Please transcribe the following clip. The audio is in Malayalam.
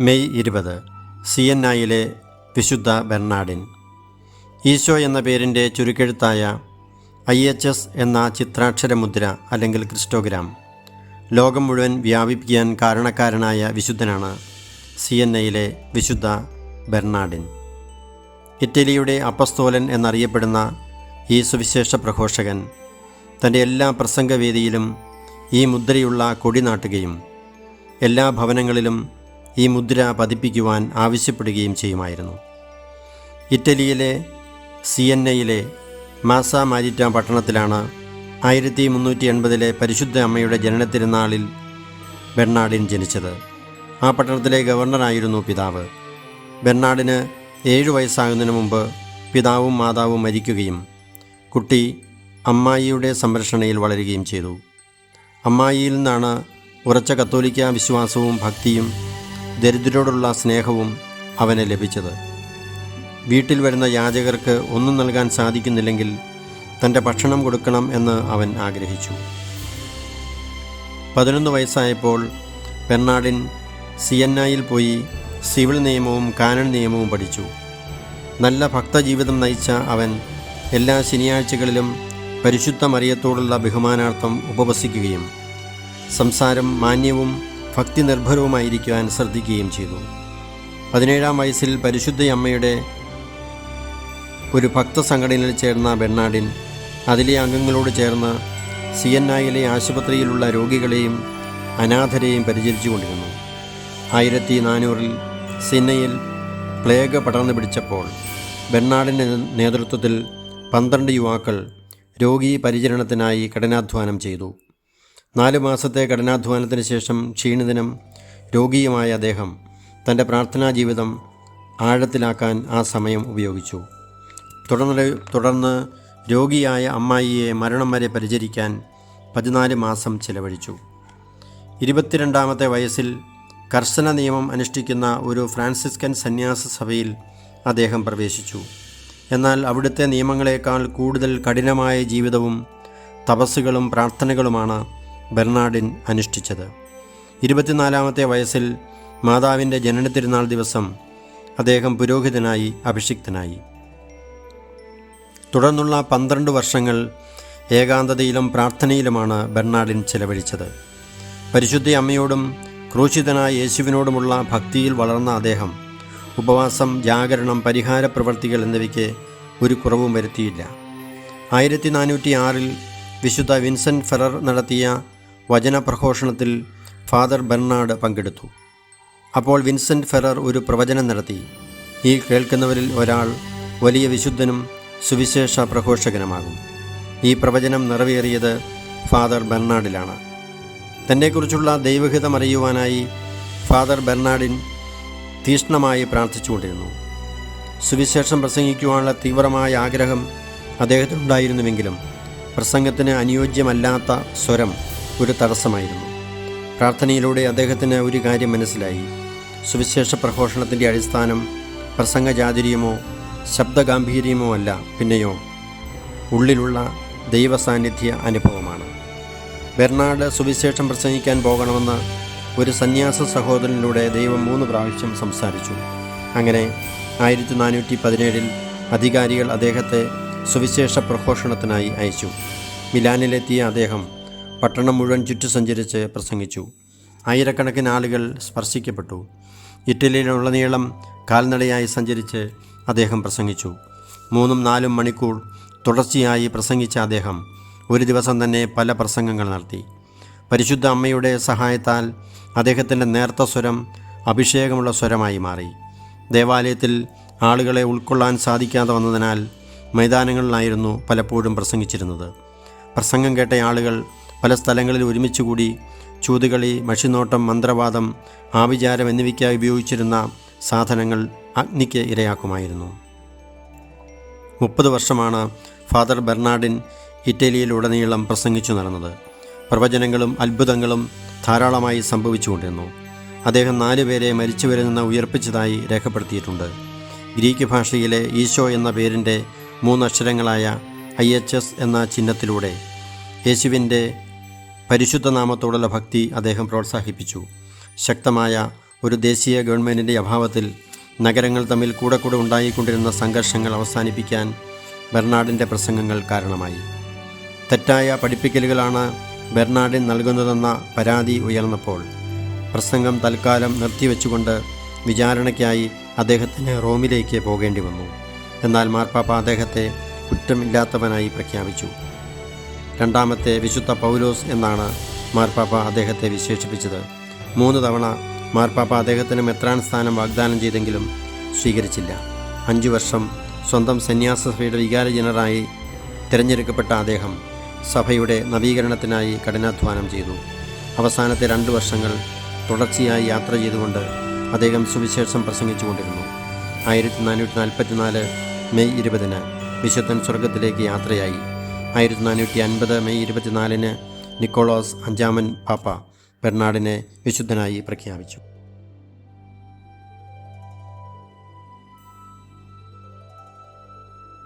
മെയ് ഇരുപത് സി എൻ ഐയിലെ വിശുദ്ധ ബെർണാഡിൻ. ഈശോ എന്ന പേരിന്റെ ചുരുക്കെഴുത്തായ ഐ എച്ച് എസ് എന്ന ചിത്രാക്ഷരമുദ്ര അല്ലെങ്കിൽ ക്രിസ്റ്റോഗ്രാം ലോകം മുഴുവൻ വ്യാപിപ്പിക്കാൻ കാരണക്കാരനായ വിശുദ്ധനാണ് സി എൻ ഐയിലെ വിശുദ്ധ ബെർണാഡിൻ. ഇറ്റലിയുടെ അപ്പസ്തോലൻ എന്നറിയപ്പെടുന്ന ഈ സുവിശേഷ പ്രഘോഷകൻ തന്റെ എല്ലാ പ്രസംഗവേദിയിലും ഈ മുദ്രയുള്ള കൊടി നാട്ടുകയും എല്ലാ ഭവനങ്ങളിലും ഈ മുദ്ര പതിപ്പിക്കുവാൻ ആവശ്യപ്പെടുകയും ചെയ്യുമായിരുന്നു. ഇറ്റലിയിലെ സിയന്നയിലെ മാസ മാരിറ്റ പട്ടണത്തിലാണ് ആയിരത്തി മുന്നൂറ്റി എൺപതിലെ പരിശുദ്ധ അമ്മയുടെ ജനനത്തിരുന്നാളിൽ ബെർണാഡിൻ ജനിച്ചത്. ആ പട്ടണത്തിലെ ഗവർണറായിരുന്നു പിതാവ്. ബെർണാഡിന് ഏഴു വയസ്സാകുന്നതിന് മുമ്പ് പിതാവും മാതാവും മരിക്കുകയും കുട്ടി അമ്മായിയുടെ സംരക്ഷണയിൽ വളരുകയും ചെയ്തു. അമ്മായിയിൽ നിന്നാണ് ഉറച്ച കത്തോലിക്ക വിശ്വാസവും ഭക്തിയും ദരിദ്രരോടുള്ള സ്നേഹവും അവന് ലഭിച്ചത്. വീട്ടിൽ വരുന്ന യാചകർക്ക് ഒന്നും നൽകാൻ സാധിക്കുന്നില്ലെങ്കിൽ തന്റെ ഭക്ഷണം കൊടുക്കണം എന്ന് അവൻ ആഗ്രഹിച്ചു. പതിനൊന്ന് വയസ്സായപ്പോൾ ബെർണാഡിൻ സിയന്നായിൽ പോയി സിവിൽ നിയമവും കാനൺ നിയമവും പഠിച്ചു. നല്ല ഭക്തജീവിതം നയിച്ച അവൻ എല്ലാ ശനിയാഴ്ചകളിലും പരിശുദ്ധ മറിയത്തോടുള്ള ബഹുമാനാർത്ഥം ഉപവസിക്കുകയും സംസാരം മാന്യവും ഭക്തി നിർഭരവുമായിരിക്കുവാൻ ശ്രദ്ധിക്കുകയും ചെയ്തു. പതിനേഴാം വയസ്സിൽ പരിശുദ്ധയമ്മയുടെ ഒരു ഭക്തസംഘടനയിൽ ചേർന്ന ബെർണാഡിൻ അതിലെ അംഗങ്ങളോട് ചേർന്ന് സി എൻ ഐയിലെ ആശുപത്രിയിലുള്ള രോഗികളെയും അനാഥരെയും പരിചരിച്ചുകൊണ്ടിരുന്നു. ആയിരത്തി നാനൂറിൽ സിന്നയിൽ പ്ലേഗ് പടർന്നു പിടിച്ചപ്പോൾ ബെർണാഡിന്റെ നേതൃത്വത്തിൽ പന്ത്രണ്ട് യുവാക്കൾ രോഗി പരിചരണത്തിനായി കഠിനാധ്വാനം ചെയ്തു. നാല് മാസത്തെ കഠിനാധ്വാനത്തിന് ശേഷം ക്ഷീണിതനും രോഗിയുമായ അദ്ദേഹം തന്റെ പ്രാർത്ഥനാ ജീവിതം ആഴത്തിലാക്കാൻ ആ സമയം ഉപയോഗിച്ചു. തുടർന്ന് തുടർന്ന് രോഗിയായ അമ്മായിയെ മരണം വരെ പരിചരിക്കാൻ പതിനാല് മാസം ചിലവഴിച്ചു. ഇരുപത്തിരണ്ടാമത്തെ വയസ്സിൽ കർശന നിയമം അനുഷ്ഠിക്കുന്ന ഒരു ഫ്രാൻസിസ്കൻ സന്യാസ സഭയിൽ അദ്ദേഹം പ്രവേശിച്ചു. എന്നാൽ അവിടുത്തെ നിയമങ്ങളെക്കാൾ കൂടുതൽ കഠിനമായ ജീവിതവും തപസ്സുകളും പ്രാർത്ഥനകളുമാണ് ബെർണാഡിൻ അനുഷ്ഠിച്ചത്. ഇരുപത്തിനാലാമത്തെ വയസ്സിൽ മാതാവിന്റെ ജനനത്തിരുന്നാൾ ദിവസം അദ്ദേഹം പുരോഹിതനായി അഭിഷിക്തനായി. തുടർന്നുള്ള പന്ത്രണ്ട് വർഷങ്ങൾ ഏകാന്തതയിലും പ്രാർത്ഥനയിലുമാണ് ബെർണാഡിൻ ചെലവഴിച്ചത്. പരിശുദ്ധ അമ്മയോടും ക്രൂശിതനായ യേശുവിനോടുമുള്ള ഭക്തിയിൽ വളർന്ന അദ്ദേഹം ഉപവാസം ജാഗരണം പരിഹാര പ്രവർത്തികൾ എന്നിവയ്ക്ക് ഒരു കുറവും വരുത്തിയില്ല. ആയിരത്തി നാനൂറ്റി ആറിൽ വിശുദ്ധ വിൻസെന്റ് ഫെറർ നടത്തിയ വചനപ്രഘോഷണത്തിൽ ഫാദർ ബെർണാഡ് പങ്കെടുത്തു. അപ്പോൾ വിൻസെന്റ് ഫെറർ ഒരു പ്രവചനം നടത്തി. ഈ കേൾക്കുന്നവരിൽ ഒരാൾ വലിയ വിശുദ്ധനും സുവിശേഷ പ്രഘോഷകനുമാകും. ഈ പ്രവചനം നിറവേറിയത് ഫാദർ ബെർണാഡിലാണ്. തന്നെക്കുറിച്ചുള്ള ദൈവഹിതം അറിയുവാനായി ഫാദർ ബെർണാഡിൻ തീഷ്ണമായി പ്രാർത്ഥിച്ചുകൊണ്ടിരുന്നു. സുവിശേഷം പ്രസംഗിക്കുവാനുള്ള തീവ്രമായ ആഗ്രഹം അദ്ദേഹത്തിനുണ്ടായിരുന്നുവെങ്കിലും പ്രസംഗത്തിന് അനുയോജ്യമല്ലാത്ത സ്വരം ഒരു തടസ്സമായിരുന്നു. പ്രാർത്ഥനയിലൂടെ അദ്ദേഹത്തിന് ഒരു കാര്യം മനസ്സിലായി. സുവിശേഷ പ്രഘോഷണത്തിന്റെ അടിസ്ഥാനം പ്രസംഗചാതുര്യമോ ശബ്ദഗാംഭീര്യമോ അല്ല പിന്നെയോ ഉള്ളിലുള്ള ദൈവസാന്നിധ്യ അനുഭവമാണ്. ബെർണാഡ് സുവിശേഷം പ്രസംഗിക്കാൻ പോകണമെന്ന് ഒരു സന്യാസ സഹോദരനിലൂടെ ദൈവം മൂന്ന് പ്രാവശ്യം സംസാരിച്ചു. അങ്ങനെ ആയിരത്തി നാനൂറ്റി പതിനേഴിൽ അധികാരികൾ അദ്ദേഹത്തെ സുവിശേഷ പ്രഘോഷണത്തിനായി അയച്ചു. മിലാനിലെത്തിയ അദ്ദേഹം പട്ടണം മുഴുവൻ ചുറ്റു സഞ്ചരിച്ച് പ്രസംഗിച്ചു. ആയിരക്കണക്കിന് ആളുകൾ സ്പർശിക്കപ്പെട്ടു. ഇറ്റലിയിലുടനീളം കാൽനടയായി സഞ്ചരിച്ച് അദ്ദേഹം പ്രസംഗിച്ചു. മൂന്നും നാലും മണിക്കൂർ തുടർച്ചയായി പ്രസംഗിച്ച അദ്ദേഹം ഒരു ദിവസം തന്നെ പല പ്രസംഗങ്ങൾ നടത്തി. പരിശുദ്ധ അമ്മയുടെ സഹായത്താൽ അദ്ദേഹത്തിന്റെ നേർത്ത സ്വരം അഭിഷേകമുള്ള സ്വരമായി മാറി. ദേവാലയത്തിൽ ആളുകളെ ഉൾക്കൊള്ളാൻ സാധിക്കാതെ വന്നതിനാൽ മൈതാനങ്ങളിലായിരുന്നു പലപ്പോഴും പ്രസംഗിച്ചിരുന്നത്. പ്രസംഗം കേട്ട ആളുകൾ പല സ്ഥലങ്ങളിൽ ഒരുമിച്ച് കൂടി ചൂതുകളി മഷിനോട്ടം മന്ത്രവാദം ആവിചാരം എന്നിവയ്ക്കായി ഉപയോഗിച്ചിരുന്ന സാധനങ്ങൾ അഗ്നിക്ക് ഇരയാക്കുമായിരുന്നു. മുപ്പത് വർഷമാണ് ഫാദർ ബെർണാഡിൻ ഇറ്റലിയിലുടനീളം പ്രസംഗിച്ചു നടന്നത്. പ്രവചനങ്ങളും അത്ഭുതങ്ങളും ധാരാളമായി സംഭവിച്ചുകൊണ്ടിരുന്നു. അദ്ദേഹം നാലുപേരെ മരിച്ചുവരിൽ നിന്ന് ഉയർപ്പിച്ചതായി രേഖപ്പെടുത്തിയിട്ടുണ്ട്. ഗ്രീക്ക് ഭാഷയിലെ ഈശോ എന്ന പേരിന്റെ മൂന്നക്ഷരങ്ങളായ ഐ എച്ച് എസ് എന്ന ചിഹ്നത്തിലൂടെ യേശുവിന്റെ പരിശുദ്ധ നാമത്തോടുള്ള ഭക്തി അദ്ദേഹം പ്രോത്സാഹിപ്പിച്ചു. ശക്തമായ ഒരു ദേശീയ ഗവൺമെന്റിന്റെ അഭാവത്തിൽ നഗരങ്ങൾ തമ്മിൽ കൂടെ കൂടെ ഉണ്ടായിക്കൊണ്ടിരുന്ന സംഘർഷങ്ങൾ അവസാനിപ്പിക്കാൻ ബെർണാഡിന്റെ പ്രസംഗങ്ങൾ കാരണമായി. തെറ്റായ പഠിപ്പിക്കലുകളാണ് ബെർണാഡിൻ നൽകുന്നതെന്ന പരാതി ഉയർന്നപ്പോൾ പ്രസംഗം തൽക്കാലം നിർത്തിവെച്ചുകൊണ്ട് വിചാരണയ്ക്കായി അദ്ദേഹത്തിന് റോമിലേക്ക് പോകേണ്ടി വന്നു. എന്നാൽ മാർപ്പാപ്പ അദ്ദേഹത്തെ കുറ്റമില്ലാത്തവനായി പ്രഖ്യാപിച്ചു. രണ്ടാമത്തെ വിശുദ്ധ പൗലോസ് എന്നാണ് മാർപ്പാപ്പ അദ്ദേഹത്തെ വിശേഷിപ്പിച്ചത്. മൂന്ന് തവണ മാർപ്പാപ്പ അദ്ദേഹത്തിന് മെത്രാൻ സ്ഥാനം വാഗ്ദാനം ചെയ്തെങ്കിലും സ്വീകരിച്ചില്ല. അഞ്ചു വർഷം സ്വന്തം സന്യാസ സഭയുടെ വികാര ജനറായി തിരഞ്ഞെടുക്കപ്പെട്ട അദ്ദേഹം സഭയുടെ നവീകരണത്തിനായി കഠിനാധ്വാനം ചെയ്തു. അവസാനത്തെ രണ്ട് വർഷങ്ങൾ തുടർച്ചയായി യാത്ര ചെയ്തുകൊണ്ട് അദ്ദേഹം സുവിശേഷം പ്രസംഗിച്ചുകൊണ്ടിരുന്നു. ആയിരത്തി നാനൂറ്റി നാൽപ്പത്തിനാല് മെയ് ഇരുപതിന് വിശുദ്ധൻ സ്വർഗത്തിലേക്ക് യാത്രയായി. ആയിരത്തി നാനൂറ്റി അൻപത് മെയ് ഇരുപത്തിനാലിന് നിക്കോളോസ് അഞ്ചാമൻ പാപ്പ ബെർണാഡിനെ വിശുദ്ധനായി പ്രഖ്യാപിച്ചു.